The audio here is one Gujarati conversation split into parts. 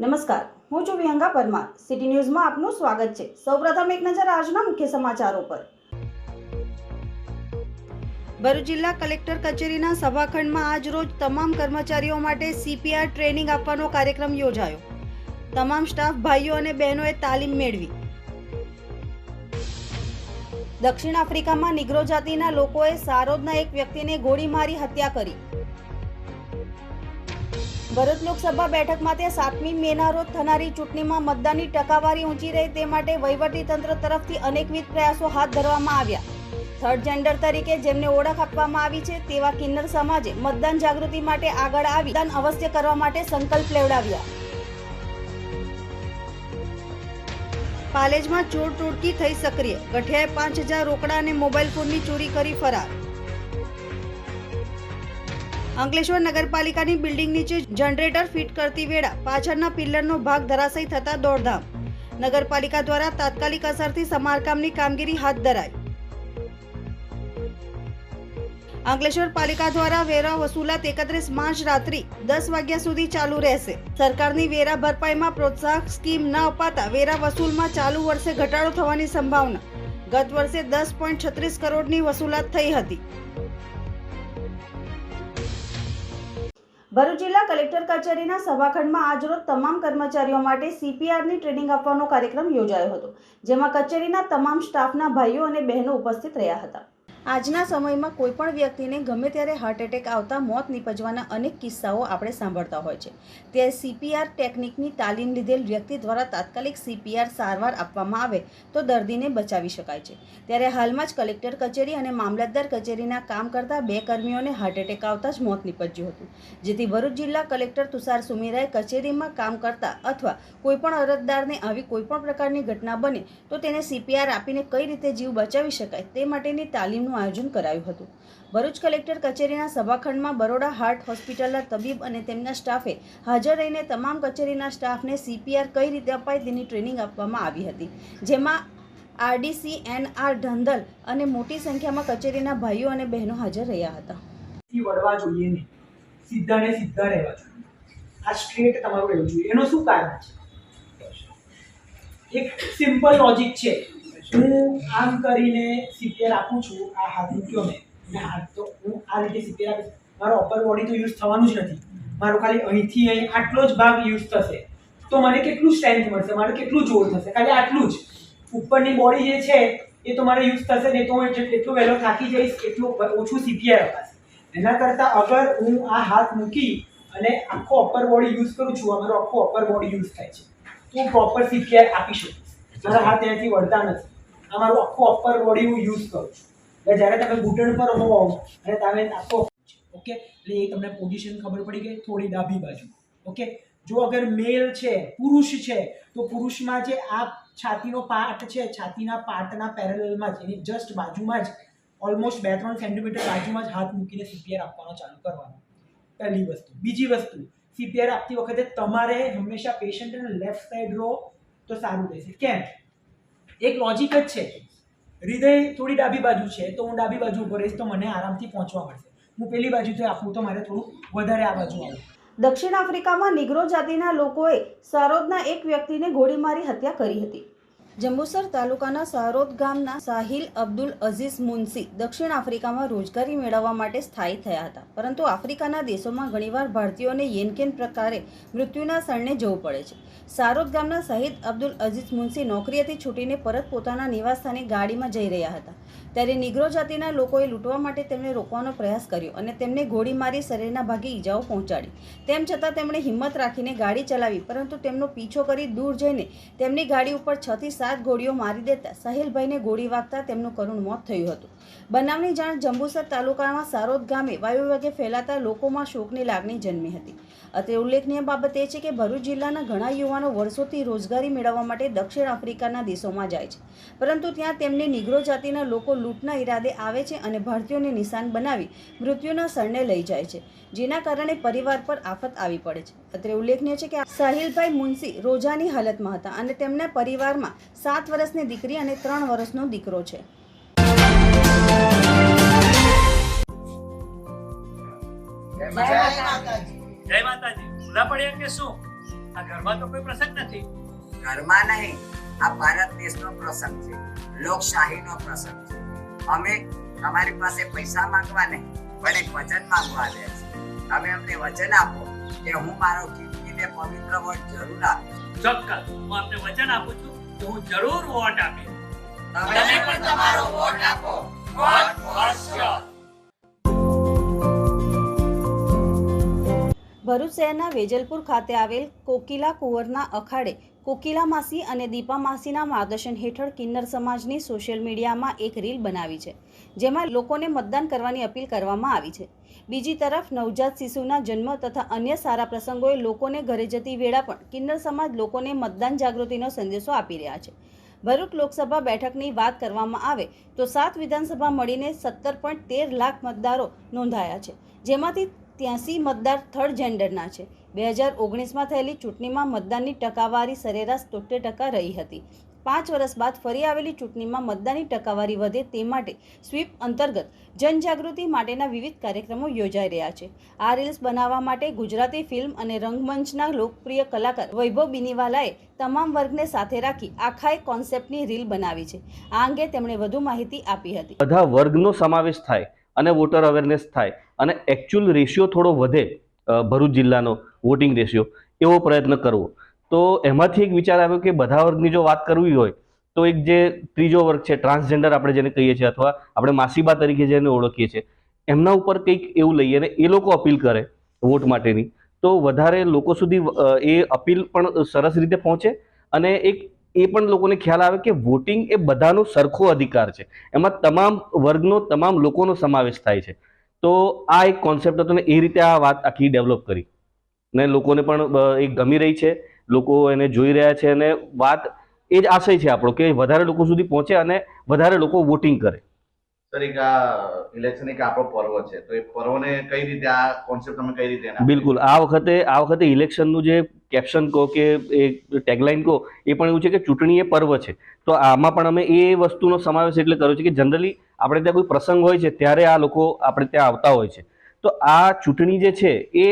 નમસ્કાર, હું છું વિહંગા પરમાર. સિટી ન્યૂઝમાં આપનું સ્વાગત છે. સૌપ્રથમ એક નજર આજના મુખ્ય સમાચારો પર. ભરૂચ જિલ્લા કલેક્ટર કચેરીના સભાખંડમાં આજ રોજ તમામ કર્મચારીઓ માટે સીપીઆર ટ્રેનિંગ આપવાનો કાર્યક્રમ યોજાયો. તમામ સ્ટાફ, ભાઈઓ અને બહેનોએ તાલીમ મેળવી. દક્ષિણ આફ્રિકામાં નિગ્રો જાતિના લોકોએ સારોદના એક વ્યક્તિને ગોળી મારી હત્યા કરી. ભરૂચ લોકસભા બેઠક માટે સાતમી મેના રોજ થનારી ચૂંટણીમાં મતદાનની ટકાવારી ઊંચી રહે તે માટે વહીવટીતંત્ર તરફથી અનેકવિધ પ્રયાસો હાથ ધરવામાં આવ્યા. થર્ડ જેન્ડર તરીકે જેમને ઓળખ આપવામાં આવી છે તેવા કિન્નર સમાજે મતદાન જાગૃતિ માટે આગળ આવી મતદાન અવશ્ય કરવા માટે સંકલ્પ લેવડાવ્યા. પાલેજમાં ચોર ટોળકી થઈ સક્રિય. ગઠિયાએ પાંચ હજાર રોકડા અને મોબાઈલ ફોનની ચોરી કરી ફરાર. અંકલેશ્વર નગરપાલિકાની બિલ્ડિંગ નીચે જનરેટર ફિટ કરતી વેળા પાછળના પિલ્લરનો ભાગ ધરાશયી થતા દોડધામ. નગરપાલિકા દ્વારા તાત્કાલિક અસરથી સમારકામની કામગીરી હાથ ધરાઈ. અંકલેશ્વર પાલિકા દ્વારા વેરા વસૂલાત એકત્રીસ માર્ચ રાત્રિ દસ વાગ્યા સુધી ચાલુ રહેશે. સરકારની વેરા ભરપાઈમાં પ્રોત્સાહક સ્કીમ ન અપાતા વેરા વસૂલમાં ચાલુ વર્ષે ઘટાડો થવાની સંભાવના. ગત વર્ષે દસ પોઈન્ટ છત્રીસ કરોડની વસૂલાત થઈ હતી. ભરૂચ જિલ્લા કલેક્ટર કચેરીના સભાખંડમાં આજરોજ તમામ કર્મચારીઓ માટે સીપીઆરની ટ્રેનિંગ આપવાનો કાર્યક્રમ યોજાયો હતો, જેમાં કચેરીના તમામ સ્ટાફના ભાઈઓ અને બહેનો ઉપસ્થિત રહ્યા હતા. આજના સમયમાં કોઈ પણ વ્યક્તિને ગમે ત્યારે હાર્ટ એટેક આવતા મોત નીપજવાના અનેક કિસ્સાઓ આપણે સાંભળતા હોય છે. ત્યારે સીપીઆર ટેકનિકની તાલીમ લીધેલ વ્યક્તિ દ્વારા તાત્કાલિક સીપીઆર સારવાર આપવામાં આવે તો દર્દીને બચાવી શકાય છે. ત્યારે હાલમાં જ કલેક્ટર કચેરી અને મામલતદાર કચેરીના કામ કરતા બે કર્મીઓને હાર્ટ એટેક આવતા જ મોત નીપજ્યું હતું. જેથી ભરૂચ જિલ્લા કલેક્ટર તુષાર સુમીરાએ કચેરીમાં કામ કરતા અથવા કોઈપણ અરજદારને આવી કોઈપણ પ્રકારની ઘટના બને તો તેને સીપીઆર આપીને કઈ રીતે જીવ બચાવી શકાય તે માટેની તાલીમનું આયોજન કરાયું હતું. ભરૂચ કલેક્ટર કચેરીના સભાખંડમાં બરોડા હાર્ટ હોસ્પિટલના તબીબ અને તેમના સ્ટાફે હાજર રહીને તમામ કચેરીના સ્ટાફને સીપીઆર કઈ રીતે અપાય તેની ટ્રેનિંગ આપવામાં આવી હતી. જેમાં આરડીસી એન આર ઢંધલ અને મોટી સંખ્યામાં કચેરીના ભાઈઓ અને બહેનો હાજર રહ્યા હતા. વળવા જોઈએ નહીં. સીધા ને સીધા રહેવા જોઈએ. આ સ્ટ્રેટ તમારું રહેવું જોઈએ. એનું શું કારણ છે? એક સિમ્પલ લોજિક છે. હું આમ કરીને સીપીઆર આપું છું આ હાથ મૂક્યો મેં હાથ તો હું આ રીતે સીપીઆર આપીશ. મારો અપર બોડી તો યુઝ થવાનું જ નથી. મારો ખાલી અહીંથી અહીં આટલો જ ભાગ યુઝ થશે. તો મને કેટલું સ્ટ્રેન્થ મળશે? મારે કેટલું જોર થશે? ખાલી આટલું જ. ઉપરની બોડી જે છે, એ તો મારે યુઝ થશે નહીં તો હું એટલો વહેલો થાકી જઈશ, એટલું ઓછું સીપીઆર અપાશે. એના કરતાં અગર હું આ હાથ મૂકી અને આખો અપર બોડી યુઝ કરું છું અમારો આખો અપર બોડી યુઝ થાય છે. તો પ્રોપર સીપીઆર આપી શકીશ. મારા હાથ ત્યાંથી વળતા નથી. આ મારું આખું અપર બોડી હું યુઝ કરું છું. એટલે જ્યારે તમે ઘૂંટણ પર હોવ અને તમે આખો ઓકે એટલે એ તમને પોઝિશન ખબર પડી ગઈ થોડી ડાબી બાજુ. ઓકે જો અગર મેલ છે, પુરુષ છે, તો પુરુષમાં જે આ છાતીનો પાર્ટ છે, છાતીના પાર્ટના પેરેલલમાં જ, એની જસ્ટ બાજુમાં જ ઓલમોસ્ટ બે ત્રણ સેન્ટીમીટર બાજુમાં જ હાથ મૂકીને સીપીઆર આપવાનો ચાલુ કરવાનો. પહેલી વસ્તુ. બીજી વસ્તુ સીપીઆર આપતી વખતે તમારે હંમેશા પેશન્ટને લેફ્ટ સાઈડ રહો તો સારું રહેશે. કેમ? એક લોજિક જ છે. હૃદય થોડી ડાબી બાજુ છે, તો હું ડાબી બાજુ ઉપર રહીશ, તો મને આરામથી પહોંચવા મળશે. હું પેલી બાજુથી આપું, તો મારે થોડું વધારે આ બાજુ આવું દક્ષિણ આફ્રિકામાં નિગ્રો જાતિના લોકોએ સારોદના એક વ્યક્તિને ગોળી મારી હત્યા કરી હતી. જંબુસર તાલુકાના સારોદ ગામના સાહિલ અબ્દુલ અઝીઝ મુનસી દક્ષિણ આફ્રિકામાં રોજગારી મેળવવા માટે સ્થાયી થયા હતા. પરંતુ આફ્રિકાના દેશોમાં ઘણીવાર ભારતીયોને યેનકેન પ્રકારે મૃત્યુના શરણે જવું પડે છે. સારોદ ગામના શહીદ અબ્દુલ અઝીઝ મુનસી નોકરીએથી છૂટીને પરત પોતાના નિવાસસ્થાને ગાડીમાં જઈ રહ્યા હતા. ત્યારે નિગ્રો જાતિના લોકોએ લૂંટવા માટે તેમને રોકવાનો પ્રયાસ કર્યો અને તેમને ગોળી મારી શરીરના ભાગે ઈજાઓ પહોંચાડી. તેમ છતાં તેમણે હિંમત રાખીને ગાડી ચલાવી, પરંતુ તેમનો પીછો કરી દૂર જઈને તેમની ગાડી ઉપર છ થી સાત ગોળીઓ મારી દેતા સહેલભાઈને ગોળી વાગતા તેમનું કરુણ મોત થયું હતું. બનાવની જાણ જંબુસર તાલુકામાં સારોદ ગામે વાયુ વેગે ફેલાતા લોકોમાં શોકની લાગણી જન્મી હતી. અત્રે ઉલ્લેખનીય બાબત એ છે કે ભરૂચ જિલ્લાના ઘણા યુવાનો વર્ષોથી રોજગારી મેળવવા માટે દક્ષિણ આફ્રિકાના દેશોમાં જાય છે. પરંતુ ત્યાં તેમને નિગ્રો જાતિના લોકો લૂંટના ઈરાદે આવે છે અને ભારતીયોને નિશાન બનાવી મૃત્યુના શરણે લઈ જાય છે જેના કારણે પરિવાર પર આફત આવી પડે છે. અત્રે ઉલ્લેખનીય છે કે સાહિલભાઈ મુનસી રોજાની હાલતમાં હતા અને તેમના પરિવારમાં સાત વર્ષની દીકરી અને ત્રણ વર્ષનો દીકરો છે. જય માતાજી. જય માતાજી. ભૂલા પડ્યા કે શું? આ ઘરમાં તો કોઈ પ્રસંગ નથી. ઘરમાં નહીં. આ ભારત દેશનો પ્રસંગ છે. લોકશાહીનો પ્રસંગ છે. અમે અમારી પાસે પૈસા માંગવા નહીં પણ એક વચન માંગવા દે છે તમે અમને વચન આપો કે હું મારો કિંમતીને પવિત્ર વોટ જરૂર આપીશ. ચોક્કસ. હું આપને વચન આપું છું કે હું જરૂર વોટ આપીશ. તમે પણ તમારો વોટ આપો. વોટ ફોર શ્યોર ભરૂચ શહેરના વેજલપુર ખાતે આવેલ કોકિલા કુંવરના અખાડે કોકિલા માસી અને દીપા માસીના માર્ગદર્શન હેઠળ કિન્નર સમાજની સોશિયલ મીડિયામાં એક રીલ બનાવી છે, જેમાં લોકોને મતદાન કરવાની અપીલ કરવામાં આવી છે. બીજી તરફ, નવજાત શિશુના જન્મ તથા અન્ય સારા પ્રસંગોએ લોકોને ઘરે જતી વેળા પણ કિન્નર સમાજ લોકોને મતદાન જાગૃતિનો સંદેશો આપી રહ્યા છે. ભરૂચ લોકસભા બેઠકની વાત કરવામાં આવે તો સાત વિધાનસભા મળીને સત્તર પોઈન્ટ તેર લાખ મતદારો નોંધાયા છે, જેમાંથી ત્યાંસી મતદાર થર્ડ જેન્ડરના છે. બે હજાર ઓગણીસમાં થયેલી ચૂંટણીમાં મતદાનની ટકાવારી સરેરાશ તોતેર ટકા રહી હતી. પાંચ વર્ષ બાદ ફરી આવેલી ચૂંટણીમાં મતદાનની ટકાવારી વધે તે માટે સ્વીપ અંતર્ગત જનજાગૃતિ માટેના વિવિધ કાર્યક્રમો યોજાઈ રહ્યા છે. આ રીલ્સ બનાવવા માટે ગુજરાતી ફિલ્મ અને રંગમંચના લોકપ્રિય કલાકાર વૈભવ બિનીવાલાએ તમામ વર્ગને સાથે રાખી આખા એક કોન્સેપ્ટની રીલ બનાવી છે. આ અંગે તેમણે વધુ માહિતી આપી હતી. બધા વર્ગનો સમાવેશ થાય અને વોટર અવેરનેસ થાય. અને એકચ્યુઅલ રેશિયો થોડો વધે ભરૂચ જિલ્લાનો વોટિંગ રેશિયો એવો પ્રયત્ન કરવો. તો એમાંથી એક વિચાર આવ્યો કે બધા વર્ગની જો વાત કરવી હોય, તો એક જે ત્રીજો વર્ગ છે ટ્રાન્સજેન્ડર આપણે જેને કહીએ છીએ અથવા આપણે માસીબા તરીકે જેને ઓળખીએ છીએ, એમના ઉપર કંઈક એવું લઈએ અને એ લોકો અપીલ કરે વોટ માટેની. તો વધારે લોકો સુધી એ અપીલ પણ સરસ રીતે પહોંચે અને એક એ પણ લોકોને ખ્યાલ આવે કે વોટિંગ એ બધાનો સરખો અધિકાર છે. એમાં તમામ વર્ગનો, તમામ લોકોનો સમાવેશ થાય છે. તો આ એક કોન્સેપ્ટ હતો ને એ રીતે આ વાત આખી ડેવલપ કરી. ને લોકોને પણ એ ગમી રહી છે. લોકો એને જોઈ રહ્યા છે અને વાત એ જ આશય છે આપણો કે વધારે લોકો સુધી પહોંચે અને વધારે લોકો વોટિંગ કરે. સર એક આ ઇલેક્શન એક આપણો પર્વ છે. તો એ પર્વને કઈ રીતે આ કોન્સેપ્ટ તમે કઈ રીતે બિલકુલ. આ વખતે આ વખતે ઇલેક્શનનું જે કેપ્શન કહો કે એ ટેગલાઇન કહો એ પણ એવું છે કે ચૂંટણી એ પર્વ છે. તો આમાં પણ અમે એ વસ્તુનો સમાવેશ એટલે કર્યો છે કે જનરલી આપણે ત્યાં કોઈ પ્રસંગ હોય છે ત્યારે આ લોકો આપણે ત્યાં આવતા હોય છે. તો આ ચૂંટણી જે છે એ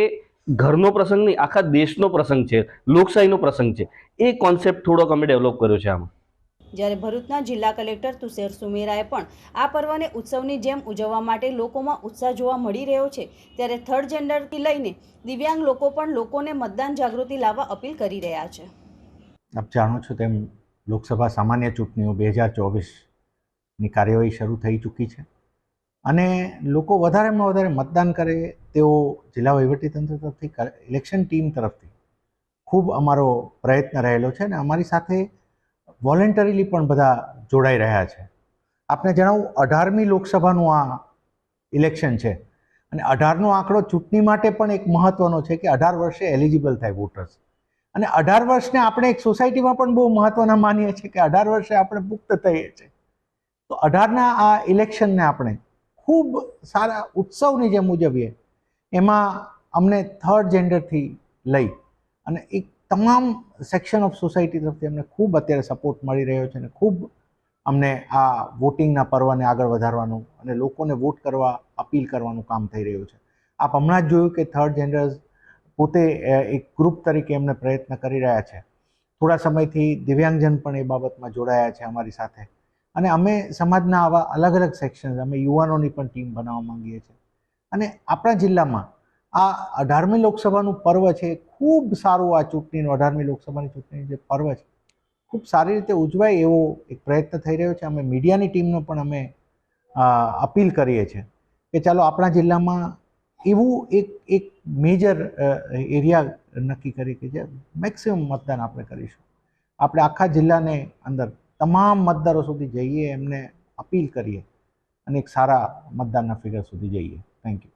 ઘરનો પ્રસંગ નહીં આખા દેશનો પ્રસંગ છે લોકશાહીનો પ્રસંગ છે. એ કોન્સેપ્ટ થોડોક અમે ડેવલપ કર્યો છે આમાં. જ્યારે ભરૂચના જિલ્લા કલેક્ટર તુષેર સુમેરાએ પણ આ પર્વને ઉત્સવની જેમ ઉજવવા માટે લોકોમાં ઉત્સાહ જોવા મળી રહ્યો છે ત્યારે થર્ડ જેન્ડરથી લઈને દિવ્યાંગ લોકો પણ લોકોને મતદાન જાગૃતિ લાવવા અપીલ કરી રહ્યા છે. આપ જાણો છો તેમ લોકસભા સામાન્ય ચૂંટણીઓ બે હજાર ચોવીસની કાર્યવાહી શરૂ થઈ ચૂકી છે. અને લોકો વધારેમાં વધારે મતદાન કરે તેવો જિલ્લા વહીવટીતંત્ર તરફથી ઇલેક્શન ટીમ તરફથી ખૂબ અમારો પ્રયત્ન રહેલો છે અને અમારી સાથે વોલેન્ટરીલી પણ બધા જોડાઈ રહ્યા છે. આપને જણાવું, અઢારમી લોકસભાનું આ ઇલેક્શન છે અને અઢારનો આંકડો ચૂંટણી માટે પણ એક મહત્ત્વનો છે કે અઢાર વર્ષે એલિજિબલ થાય વોટર્સ અને અઢાર વર્ષને આપણે એક સોસાયટીમાં પણ બહુ મહત્ત્વના માનીએ છીએ કે અઢાર વર્ષે આપણે પુખ્ત થઈએ છીએ. તો અઢારના આ ઇલેક્શનને આપણે ખૂબ સારા ઉત્સવની જેમ ઉજવીએ, એમાં અમને થર્ડ જેન્ડરથી લઈ અને એક તમામ સેક્શન ઓફ સોસાયટી તરફથી અમને ખૂબ અત્યારે સપોર્ટ મળી રહ્યો છે અને ખૂબ અમને આ વોટિંગના પર્વને આગળ વધારવાનું અને લોકોને વોટ કરવા અપીલ કરવાનું કામ થઈ રહ્યું છે. આપ હમણાં જ જોયું કે થર્ડ જેન્ડર્સ પોતે એક ગ્રુપ તરીકે એમને પ્રયત્ન કરી રહ્યા છે. થોડા સમયથી દિવ્યાંગજન પણ એ બાબતમાં જોડાયા છે અમારી સાથે. અને અમે સમાજના આવા અલગ અલગ સેક્શન્સ અમે યુવાનોની પણ ટીમ બનાવવા માંગીએ છીએ. અને આપણા જિલ્લામાં આ અઢારમી લોકસભાનું પર્વ છે, ખૂબ સારું આ ચૂંટણીનું, અઢારમી લોકસભાની ચૂંટણી જે પર્વ છે, ખૂબ સારી રીતે ઉજવાય એવો એક પ્રયત્ન થઈ રહ્યો છે. અમે મીડિયાની ટીમનો પણ અમે અપીલ કરીએ છીએ કે ચાલો આપણા જિલ્લામાં એવું એક એક મેજર એરિયા નક્કી કરી કે જે મેક્સિમમ મતદાન આપણે કરીશું. આપણે આખા જિલ્લાને અંદર તમામ મતદારો સુધી જઈએ એમને અપીલ કરીએ અને એક સારા મતદાનના ફિગર સુધી જઈએ. થેન્ક યુ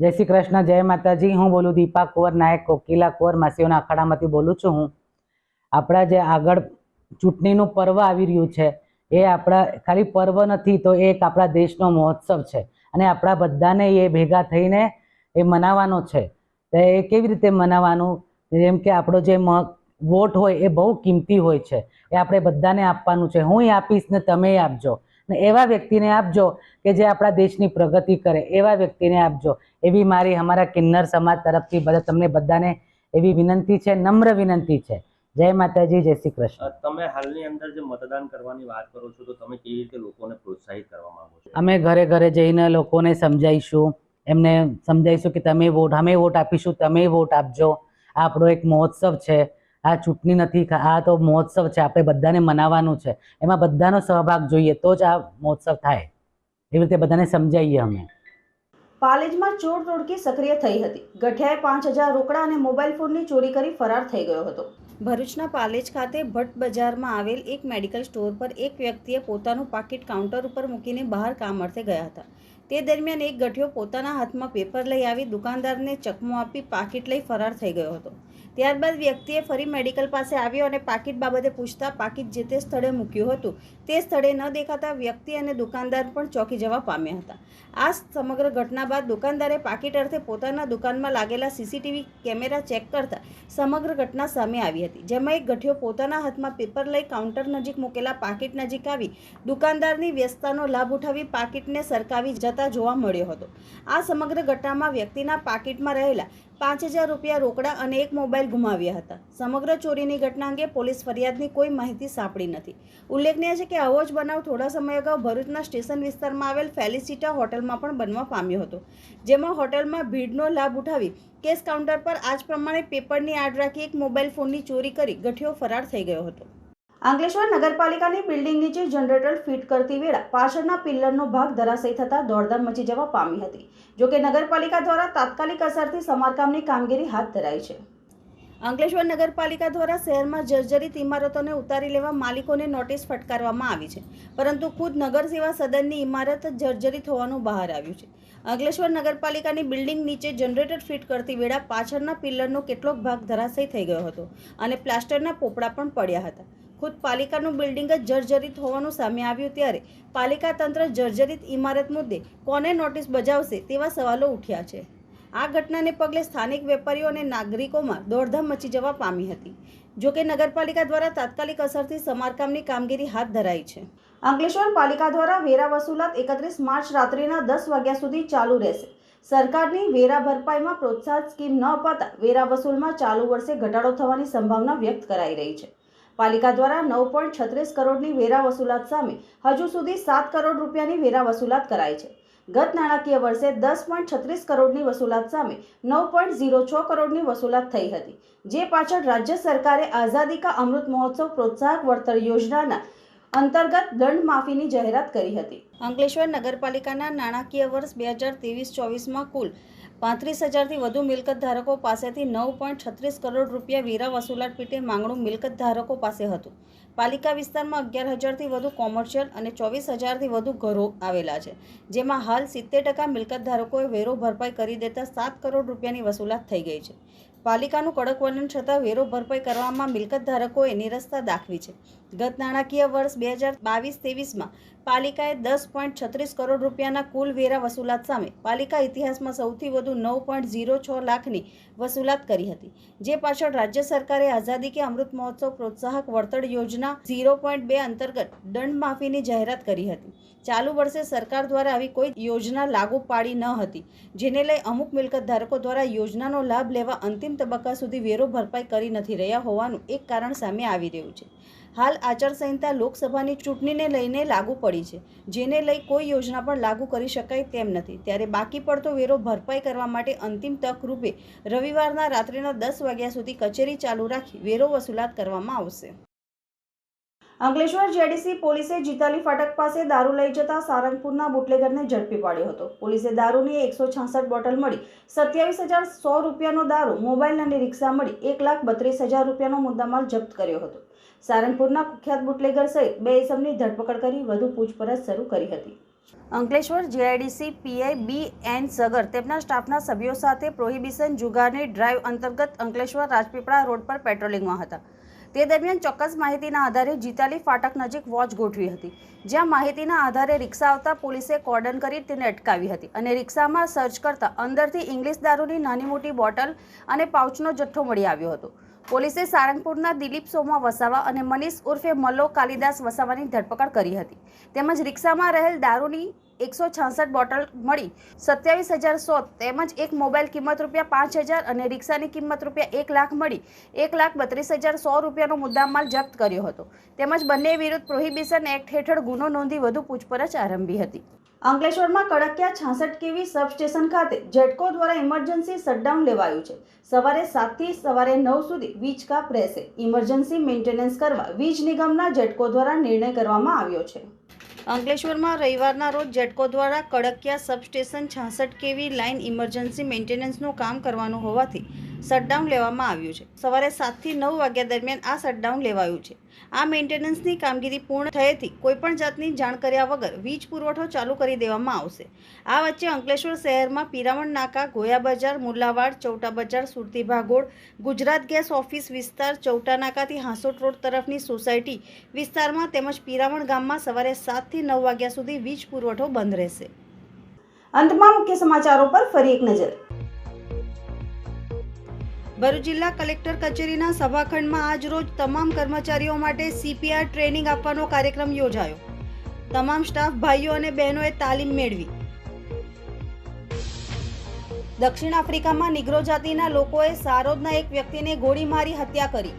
જય શ્રી કૃષ્ણ, જય માતાજી. હું બોલું દીપા કુંવર નાયક, કોકિલા કુંવર, માસીઓના અખાડામાંથી બોલું છું હું. આપણા જે આગળ ચૂંટણીનું પર્વ આવી રહ્યું છે, એ આપણા ખાલી પર્વ નથી, તો એક આપણા દેશનો મહોત્સવ છે. અને આપણા બધાને એ ભેગા થઈને એ મનાવવાનો છે. તો એ કેવી રીતે મનાવવાનું? જેમ કે આપણો જે વોટ હોય એ બહુ કિંમતી હોય છે. એ આપણે બધાને આપવાનું છે. હું આપીશ ને તમે આપજો. ને એવા વ્યક્તિને આપજો કે જે આપણા દેશની પ્રગતિ કરે. એવા વ્યક્તિને આપજો. એવી મારી અમારા કિન્નર સમાજ તરફથી બધા તમને બધાને એવી વિનંતી છે નમ્ર વિનંતી છે. જય માતાજી જય શ્રી કૃષ્ણ. તમે હાલની અંદર જે મતદાન કરવાની વાત કરો છો તો તમે કેવી રીતે લોકોને પ્રોત્સાહિત કરવા માંગો છો? અમે ઘરે ઘરે જઈને લોકોને સમજાવીશું. એમને સમજાવીશું કે તમે વોટ અમે વોટ આપીશું તમે વોટ આપજો. આપણો એક મહોત્સવ છે. આ ચૂંટણી નથી આ તો મહોત્સવ છે, આપણે બધાને મનાવવાનું છે. એમાં બધાનો સહભાગ જોઈએ તો જ આ મહોત્સવ થાય. એવી રીતે બધાને સમજાવીએ અમે. પાલેજમાં ચોર ટોળકી સક્રિય થઈ હતી. ગઠિયાએ પાંચ હજાર રોકડા અને મોબાઈલ ફોનની ચોરી કરી ફરાર થઈ ગયો હતો. ભરૂચના પાલેજ ખાતે ભટ્ટ બજારમાં આવેલ એક મેડિકલ સ્ટોર પર એક વ્યક્તિએ પોતાનું પાકીટ કાઉન્ટર ઉપર મૂકીને બહાર કામ અર્થે ગયા હતા. તે દરમિયાન એક ગઠિયો પોતાના હાથમાં પેપર લઈ આવી દુકાનદારને ચકમો આપી પાકીટ લઈ ફરાર થઈ ગયો હતો. ત્યારબાદ વ્યક્તિએ ફરી મેડિકલ પાસે આવ્યો અને પાકીટ બાબતે પૂછતા પાકીટ જે તે સ્થળે મૂક્યું હતું, તે સ્થળે ન દેખાતા વ્યક્તિ અને દુકાનદાર પણ ચોંકી જવા પામ્યા હતા. આ સમગ્ર ઘટના બાદ દુકાનદારે પાકીટ અર્થે પોતાના દુકાનમાં લાગેલા સીસીટીવી કેમેરા ચેક કરતા સમગ્ર ઘટના સામે આવી હતી, જેમાં એક ગઠિયો પોતાના હાથમાં પેપર લઈ કાઉન્ટર નજીક મૂકેલા પાકીટ નજીક આવી દુકાનદારની વ્યસ્તતાનો લાભ ઉઠાવી પાકીટને સરકાવી જતા જોવા મળ્યો હતો. આ સમગ્ર ઘટનામાં વ્યક્તિના પાકીટમાં રહેલા પાંચ હજાર રૂપિયા રોકડા અને એક મોબાઈલ ગુમાવ્યા હતા. સમગ્ર ચોરીની ઘટના અંગે પોલીસ ફરિયાદની કોઈ માહિતી સાંપડી નથી. ઉલ્લેખનીય છે કે આવો જ બનાવ થોડા સમય અગાઉ ભરૂચના સ્ટેશન વિસ્તારમાં આવેલ ફેલિસિટા હોટલમાં પણ બનવા પામ્યો હતો, જેમાં હોટલમાં ભીડનો લાભ ઉઠાવી કેસ કાઉન્ટર પર આજ પ્રમાણે પેપરની આડ રાખી એક મોબાઈલ ફોનની ચોરી કરી ગઠિયો ફરાર થઈ ગયો હતો. અંકલેશ્વર નગરપાલિકાની બિલ્ડિંગ નીચે જનરેટર ફિટ કરતી વેળા પાછળના પિલ્લરનો ભાગ ધરાશયી થતાં દોડધામ મચી જવા પામી હતી. જોકે નગરપાલિકા દ્વારા તાત્કાલિક અસરથી સમારકામની કામગીરી હાથ ધરાઈ છે. અંકલેશ્વર નગરપાલિકા દ્વારા શહેરમાં જર્જરિત ઇમારતોને ઉતારી લેવા માલિકોને નોટિસ ફટકારવામાં આવી છે. પરંતુ ખુદ નગર સેવા સદનની ઇમારત જર્જરિત હોવાનું બહાર આવ્યું છે. અંકલેશ્વર નગરપાલિકાની બિલ્ડિંગ નીચે જનરેટર ફિટ કરતી વેળા પાછળના પિલ્લરનો કેટલોક ભાગ ધરાશયી થઈ ગયો હતો અને પ્લાસ્ટરના પોપડા પણ પડ્યા હતા. ખુદ પાલિકાનું બિલ્ડિંગ જ જર્જરિત હોવાનું સામે આવ્યું ત્યારે પાલિકા તંત્ર જર્જરિત ઇમારત મુદ્દે કોને નોટિસ બજાવશે તેવા સવાલો ઉઠ્યા છે. આ ઘટનાને પગલે સ્થાનિક વેપારીઓ અને નાગરિકોમાં દોડધામ મચી જવા પામી હતી જોકે નગરપાલિકા દ્વારા તાત્કાલિક અસરથી સમારકામની કામગીરી હાથ ધરાઈ છે. અંકલેશ્વર પાલિકા દ્વારા વેરા વસૂલાત એકત્રીસ માર્ચ રાત્રિના દસ વાગ્યા સુધી ચાલુ રહેશે. સરકારની વેરા ભરપાઈમાં પ્રોત્સાહન સ્કીમ ન અપાતા વેરા વસૂલમાં ચાલુ વર્ષે ઘટાડો થવાની સંભાવના વ્યક્ત કરાઈ રહી છે. પાલિકા દ્વારા નવ પોઈન્ટ છત્રીસ કરોડની વેરા વસૂલાત સામે હજુ સુધી સાત કરોડ રૂપિયાની વેરા વસૂલાત કરાઈ છે. ગત નાણાકીય વર્ષે દસ પોઈન્ટ છત્રીસ કરોડની વસૂલાત સામે નવ પોઈન્ટ ઝીરો છ કરોડની વસૂલાત થઈ હતી, જે પાછળ રાજ્ય સરકારે આઝાદી કા અમૃત મહોત્સવ પ્રોત્સાહક વળતર યોજનાના અંતર્ગત દંડ માફીની જાહેરાત કરી હતી. અંકલેશ્વર નગરપાલિકાના નાણાકીય વર્ષ બે હજાર ત્રેવીસ ચોવીસમાં કુલ પાંત્રીસ હજારથી વધુ મિલકત ધારકો પાસેથી નવ પોઈન્ટ છત્રીસ કરોડ રૂપિયા વેરા વસૂલાત પેટે માંગણું મિલકત ધારકો પાસે હતું. પાલિકા વિસ્તારમાં અગિયાર હજારથી વધુ કોમર્શિયલ અને ચોવીસ હજારથી વધુ ઘરો આવેલા છે, જેમાં હાલ સિત્તેર ટકા મિલકત ધારકોએ વેરો ભરપાઈ કરી દેતા સાત કરોડ રૂપિયાની વસૂલાત થઈ ગઈ છે. પાલિકાનું કડક વર્ણન છતાં વેરો ભરપાઈ કરવામાં મિલકત ધારકોએ નિરસ્તા દાખવી છે. ગત નાણાકીય વર્ષ બે હજાર બાવીસ ત્રેવીસમાં પાલિકાએ દસ પોઈન્ટ છત્રીસ કરોડ રૂપિયાના કુલ વેરા વસૂલાત સામે પાલિકા ઇતિહાસમાં સૌથી વધુ નવ પોઈન્ટ ઝીરો છ લાખની વસૂલાત કરી હતી. જે પાછળ રાજ્ય સરકારે આઝાદી કે અમૃત મહોત્સવ પ્રોત્સાહક વળતર યોજના ઝીરો પોઈન્ટ બે અંતર્ગત દંડ માફીની જાહેરાત કરી હતી. ચાલુ વર્ષે સરકાર દ્વારા આવી કોઈ યોજના લાગુ પાડી ન હતી, જેને લઈ અમુક મિલકત ધારકો દ્વારા યોજનાનો લાભ લેવા અંતિમ તબક્કા સુધી વેરો ભરપાઈ કરી નથી રહ્યા હોવાનું એક કારણ સામે આવી રહ્યું છે. હાલ આચારસંહિતા લોકસભાની ચૂંટણીને લઈને લાગુ પડી છે. જેને લઈ કોઈ યોજના પણ લાગુ કરી શકાય તેમ નથી. ત્યારે બાકી પડતો વેરો ભરપાઈ કરવા માટે અંતિમ તક રૂપે રવિવારના રાત્રિના દસ વાગ્યા સુધી કચેરી ચાલુ રાખી વેરો વસૂલાત કરવામાં આવશે. અંકલેશ્વર જેડીસી પોલીસે જીતાલી ફાટક પાસે દારૂ લઈ જતા સારંગપુરના બુટલેગરને ઝડપી પાડ્યો હતો. પોલીસે દારૂની એકસો છાસઠ બોટલ મળી સત્યાવીસ હજાર સો રૂપિયાનો દારૂ, મોબાઈલ અને રિક્ષા મળી એક લાખ બત્રીસ હજાર રૂપિયાનો મુદ્દામાલ જપ્ત કર્યો હતો. સારંગપુરના કુખ્યાત બુટલેગર સહિત બે ઇસમની ધરપકડ કરી વધુ પૂછપરછ શરૂ કરી હતી. Ankleshwar GIDC PI B N Sagar તેમના સ્ટાફના સભ્યો સાથે પ્રોહિબિશન જુગારની ડ્રાઈવ અંતર્ગત અંકલેશ્વર રાજપીપળા રોડ પર પેટ્રોલિંગમાં હતા. તે દરમિયાન ચોક્કસ માહિતીના આધારે જીતાલી ફાટક નજીક વોચ ગોઠવી હતી. જ્યાં માહિતીના આધારે રિક્ષા આવતા પોલીસે કોર્ડન કરી તેને અટકાવી હતી અને રિક્ષામાં સર્ચ કરતા અંદરથી ઇંગ્લિશ દારૂની નાની મોટી બોટલ અને પાઉચનો જથ્થો મળી આવ્યો હતો. પોલીસે સારંગપુરના દિલીપ સોમા વસાવા અને મનીષ ઉર્ફે મલ્લો કાલિદાસ વસાવાની ધરપકડ કરી હતી. તેમજ રિક્ષામાં રહેલ દારૂની એકસો છાસઠ બોટલ મળી સત્યાવીસ હજાર સો તેમજ એક મોબાઈલ કિંમત રૂપિયા પાંચ હજાર અને રિક્ષાની કિંમત રૂપિયા એક લાખ મળી એક લાખ બત્રીસ હજાર સો રૂપિયાનો મુદ્દામાલ જપ્ત કર્યો હતો. તેમજ બંને વિરુદ્ધ પ્રોહિબિશન એક્ટ હેઠળ ગુનો નોંધી વધુ પૂછપરછ આરંભી હતી. અંકલેશ્વરમાં કડકિયા છાસઠ કેવી સબસ્ટેશન ખાતે જેટકો દ્વારા ઇમરજન્સી શટડાઉન લેવાયું છે. સવારે સાતથી સવારે નવ સુધી વીજ કાપ રહેશે. ઇમરજન્સી મેન્ટેનન્સ કરવા વીજ નિગમના જેટકો દ્વારા નિર્ણય કરવામાં આવ્યો છે. અંકલેશ્વરમાં રવિવારના રોજ જેટકો દ્વારા કડકિયા સબસ્ટેશન છાસઠ કેવી લાઇન ઇમરજન્સી મેન્ટેનન્સનું કામ કરવાનું હોવાથી શટડાઉન લેવામાં આવ્યું છે. સવારે સાતથી નવ વાગ્યા દરમિયાન આ શટડાઉન લેવાયું છે. આ મેન્ટેનન્સની કામગીરી પૂર્ણ થયેથી કોઈપણ જાતની જાણ કર્યા વગર વીજ પુરવઠો ચાલુ કરી દેવામાં આવશે. આ વચ્ચે અંકલેશ્વર શહેરમાં પિરામણ નાકા, ગોયા બજાર મુલાવાડ ચૌટા બજાર, સુરતી ગુજરાત ગેસ ઓફિસ વિસ્તાર, ચૌટા નાકાથી હાંસોટ રોડ તરફની સોસાયટી વિસ્તારમાં તેમજ પિરામણ ગામમાં સવારે સાતથી નવ વાગ્યા સુધી વીજ પુરવઠો બંધ રહેશે. અંતમાં મુખ્ય સમાચારો પર ફરી એક નજર. ભરૂચ જિલ્લા કલેક્ટર કચેરીના સભાખંડમાં આજ રોજ તમામ કર્મચારીઓ માટે સીપીઆર ટ્રેનિંગ આપવાનો કાર્યક્રમ યોજાયો. તમામ સ્ટાફ, ભાઈઓ અને બહેનોએ તાલીમ મેળવી. દક્ષિણ આફ્રિકામાં નિગ્રો જાતિના લોકોએ સારોદના એક વ્યક્તિને ગોળી મારી હત્યા કરી.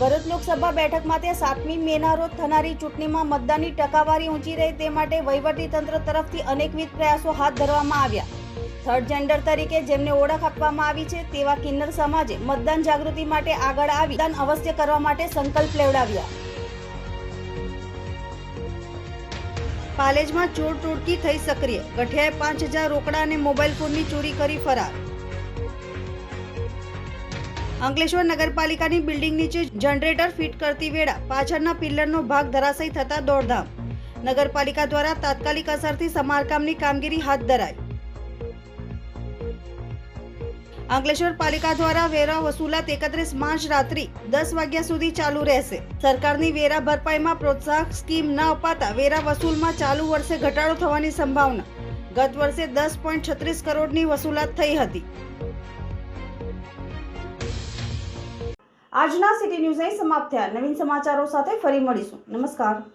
ભરૂચ લોકસભા બેઠક માટે સાતમી મેના રોજ થનારી ચૂંટણીમાં મતદાનની ટકાવારી ઊંચી રહે તે માટે વહીવટીતંત્ર તરફથી અનેકવિધ પ્રયાસો હાથ ધરવામાં આવ્યા. થર્ડ જેન્ડર તરીકે જેમને ઓળખ આપવામાં આવી છે, તેવા કિન્નર સમાજે મતદાન જાગૃતિ માટે આગળ આવી મતદાન અવશ્ય કરવા માટે સંકલ્પ લેવડાવ્યા. પાલેજમાં ચોર ટોળકી થઈ સક્રિય. ગઠિયાએ પાંચ હજાર રોકડા અને મોબાઈલ ફોનની ચોરી કરી ફરાર. અંકલેશ્વર નગરપાલિકાની બિલ્ડિંગ નીચે જનરેટર ફિટ કરતી વેળા પાછળના પિલ્લરનો ભાગ ધરાશયી થતા દોડધામ. નગરપાલિકા દ્વારા તાત્કાલિક અસરથી સમારકામની કામગીરી હાથ ધરાઈ. અંકલેશ્વર પાલિકા દ્વારા વેરા વસૂલાત એકત્રીસ માર્ચ રાત્રિ દસ વાગ્યા સુધી ચાલુ રહેશે. સરકારની વેરા ભરપાઈમાં પ્રોત્સાહક સ્કીમ ન અપાતા વેરા વસૂલમાં ચાલુ વર્ષે ઘટાડો થવાની સંભાવના. ગત વર્ષે દસ પોઈન્ટ છત્રીસ કરોડની વસૂલાત થઈ હતી. આજના સિટી ન્યૂઝ અહીં સમાપ્ત થયા. નવીન સમાચારો સાથે ફરી મળીશું. નમસ્કાર.